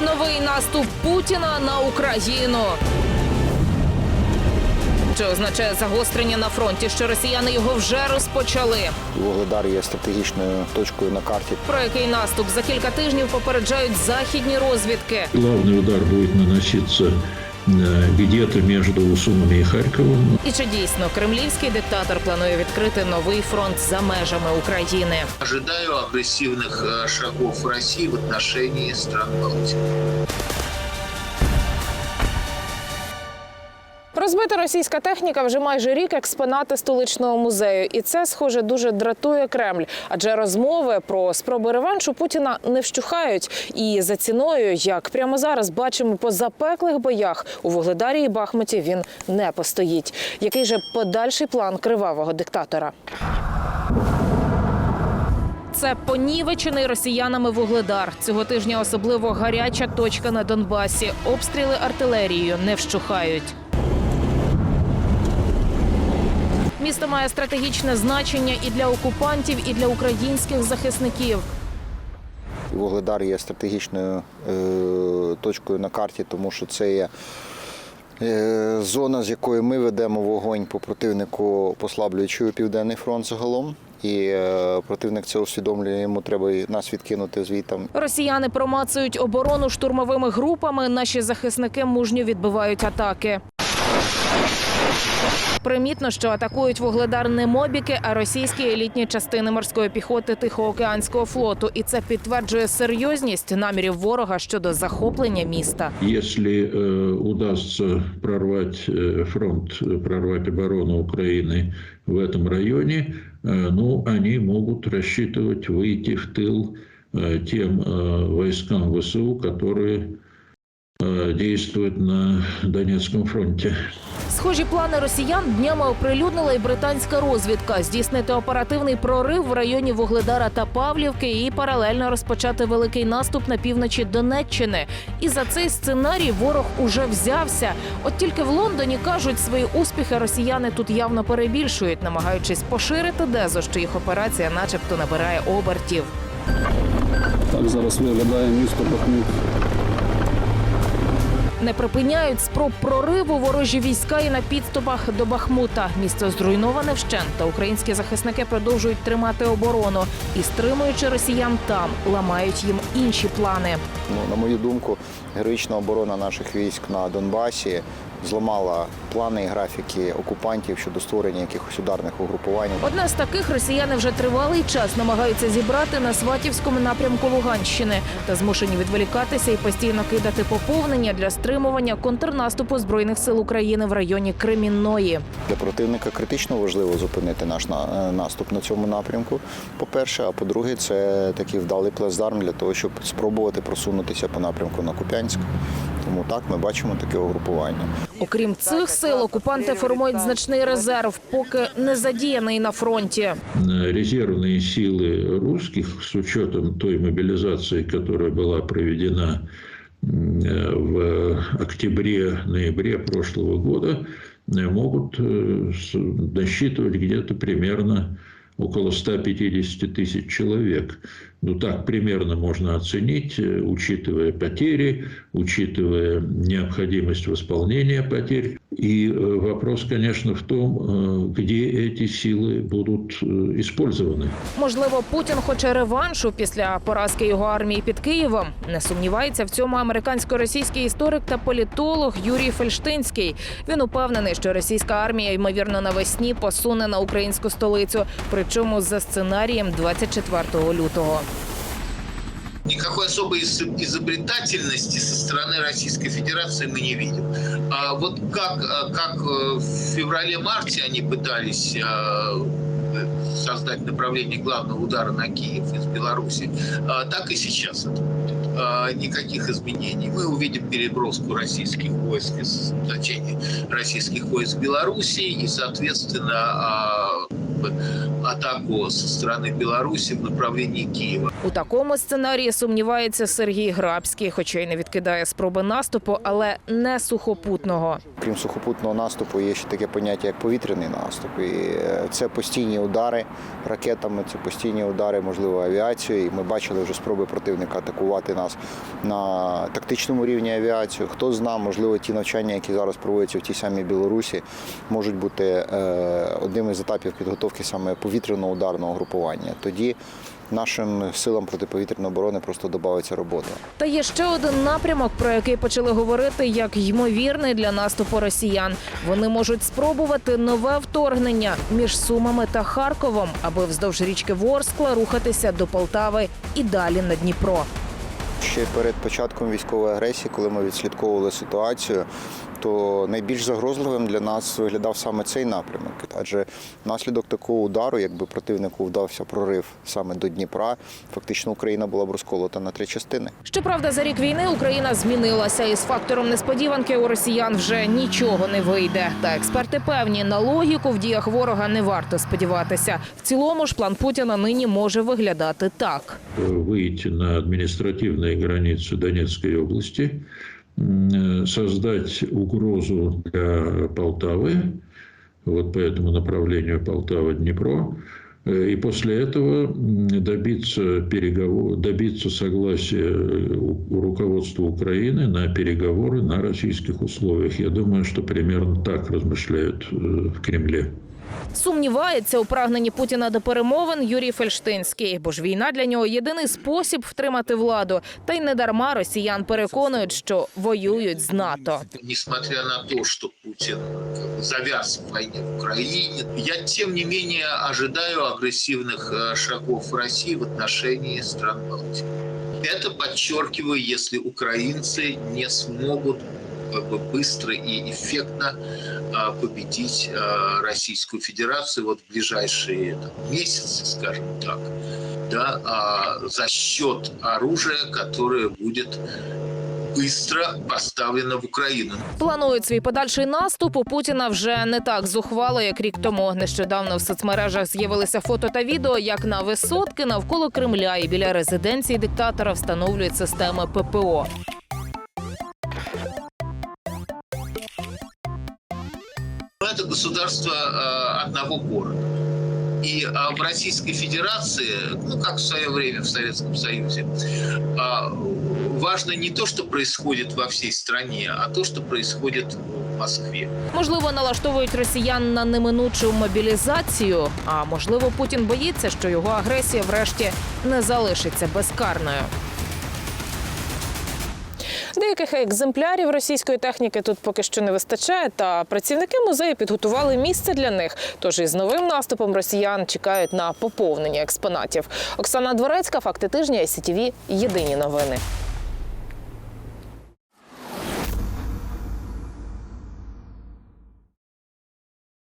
Новий наступ Путіна на Україну. Чи означає загострення на фронті, що росіяни його вже розпочали? Вугледар є стратегічною точкою на карті. Про який наступ за кілька тижнів попереджають західні розвідки. Головний удар буде наноситься э, где-то между Сумами и Харьковом. І чи дійсно кремлівський диктатор планує відкрити новий фронт за межами України? Ожидаю агрессивных э, шагов России в отношении стран Балтии. Розбита російська техніка вже майже рік експонати столичного музею, і це, схоже, дуже дратує Кремль. Адже розмови про спроби реваншу Путіна не вщухають. І за ціною, як прямо зараз бачимо по запеклих боях у Вугледарі і Бахмуті, він не постоїть. Який же подальший план кривавого диктатора? Це понівечений росіянами вугледар. Цього тижня особливо гаряча точка на Донбасі. Обстріли артилерією не вщухають. Місто має стратегічне значення і для окупантів, і для українських захисників. Вугледар є стратегічною е, точкою на карті, тому що це є е, зона, з якої ми ведемо вогонь по противнику, послаблюючи південний фронт загалом. І е, противник це усвідомлює, йому треба нас відкинути звітам. Росіяни промацують оборону штурмовими групами. Наші захисники мужньо відбивають атаки. Примітно, що атакують вугледар не мобіки, а російські елітні частини морської піхоти Тихоокеанського флоту. І це підтверджує серйозність намірів ворога щодо захоплення міста. Если э, удастся прорвать э, фронт, э, прорвать оборону Украины в этом районе, э, ну, они могут рассчитывать выйти в тыл э, тем э, войскам ВСУ, которые э, действуют на Донецком фронте. Схожі плани росіян днями оприлюднила і британська розвідка здійснити оперативний прорив в районі Вугледара та Павлівки і паралельно розпочати великий наступ на півночі Донеччини. І за цей сценарій ворог уже взявся. От тільки в Лондоні кажуть, свої успіхи росіяни тут явно перебільшують, намагаючись поширити дезу, що їх операція, начебто, набирає обертів. Так зараз виглядає місто Бахмут. Не припиняють спроб прориву ворожі війська і на підступах до Бахмута. Місто зруйноване вщент, та українські захисники продовжують тримати оборону і, стримуючи росіян там, ламають їм інші плани. Ну, на мою думку, героїчна оборона наших військ на Донбасі зламала плани і графіки окупантів щодо створення якихось ударних угрупувань. Одне з таких росіяни вже тривалий час намагаються зібрати на Сватівському напрямку Луганщини та змушені відволікатися і постійно кидати поповнення для стримування контрнаступу збройних сил України в районі Кремінної. Для противника критично важливо зупинити наш на- е, наступ на цьому напрямку. По-перше, а по-друге, це такий вдалий плацдарм для того, щоб спробувати просунутися по напрямку на Куп'янськ. Тому так ми бачимо таке угрупування. Окрім цих сил, окупанти формують значний резерв, поки не задіяний на фронті. Э, резервные силы русских с учетом той мобилизации, которая была проведена м, э, в октябре-ноябре прошлого года, э, могут э, с- насчитывать где-то примерно около 150 тысяч человек. Ну так примерно можно оценить, э, учитывая потери, учитывая необходимость восполнения потерь. И э, вопрос, конечно, в том, э, где эти силы будут э, использованы. Можливо, Путін хоче реваншу після поразки його армії під Києвом. Не сумнівається в цьому американсько-російський історик та політолог Юрій Фельштинський. Він упевнений, що російська армія ймовірно навесні посуне на українську столицю, причому за сценарієм 24 лютого. Никакой особой из- изобретательности со стороны Российской Федерации мы не видим. А вот как, а, как э, в феврале-марте они пытались э, создать направление главного удара на Киев из Беларуси, а, так и сейчас это будет. А, Никаких изменений. Мы увидим переброску российских войск из значения российских войск Беларуси и, соответственно, а, бы атаку со стороны Беларуси в направлении Киева. У такому сценарії сумнівається Сергій Грабський, хоча й не відкидає спроби наступу, але не сухопутного. Крім сухопутного наступу, є ще таке поняття, як повітряний наступ. І е, це постійні удари ракетами, це постійні удари, можливо, авіацією. І ми бачили вже спроби противника атакувати нас на тактичному рівні авіацію. Хто зна, можливо, ті навчання, які зараз проводяться в тій самій Білорусі, можуть бути е, одним із етапів підготовки саме повітряного ударного групування. Тоді нашим силам протиповітряної оборони просто додається робота. Та є ще один напрямок, про який почали говорити як ймовірний для наступу росіян. Вони можуть спробувати нове вторгнення між Сумами та Харковом, аби вздовж річки Ворскла рухатися до Полтави і далі на Дніпро. Ще перед початком військової агресії, коли ми відслідковували ситуацію, то найбільш загрозливим для нас виглядав саме цей напрямок. Адже внаслідок такого удару, якби противнику вдався прорив саме до Дніпра, фактично Україна була б розколота на три частини. Щоправда, за рік війни Україна змінилася, і з фактором несподіванки у росіян вже нічого не вийде. Та експерти певні, на логіку в діях ворога не варто сподіватися. В цілому ж план Путіна нині може виглядати так. выйти на административные границы Донецкой области, м, э, Создать угрозу для Полтавы, вот по этому направлению Полтава-Днепро, Э, и после этого добиться, переговор, добиться согласия э, у руководства Украины на переговоры на российских условиях. Я думаю, что примерно так размышляют э, в Кремле. Сумнівається у прагненні Путіна до перемовин Юрій Фельштинський, бо ж війна для нього єдиний спосіб втримати владу. Та й не дарма росіян переконують, що воюють з НАТО. Несмотря на то, что Путин как бы завяз в войне в Украине, я тем не менее ожидаю агрессивных э, шагов России в отношении стран Балтии. Это подчеркиваю, если украинцы не смогут как бы быстро и эффектно а, победить Российскую Федерацию вот в ближайшие там, месяцы, скажем так, да, за счет оружия, которое будет быстро поставлено в Украину. Планують свій подальший наступ у Путіна вже не так зухвало, як рік тому. Нещодавно в соцмережах з'явилися фото та відео, як на висотки навколо Кремля і біля резиденції диктатора встановлюють системи ППО. Это государство э, одного города. И э, в Российской Федерации, ну как в свое время в Советском Союзе, э, важно не то, что происходит во всей стране, а то, что происходит в Москве. Можливо, налаштовують росіян на неминучу мобілізацію. А можливо, Путін боїться, що його агресія врешті не залишиться безкарною. Деяких екземплярів російської техніки тут поки що не вистачає, та працівники музею підготували місце для них. Тож із новим наступом росіян чекають на поповнення експонатів. Оксана Дворецька, факти тижня, СІТІВІ, Єдині новини.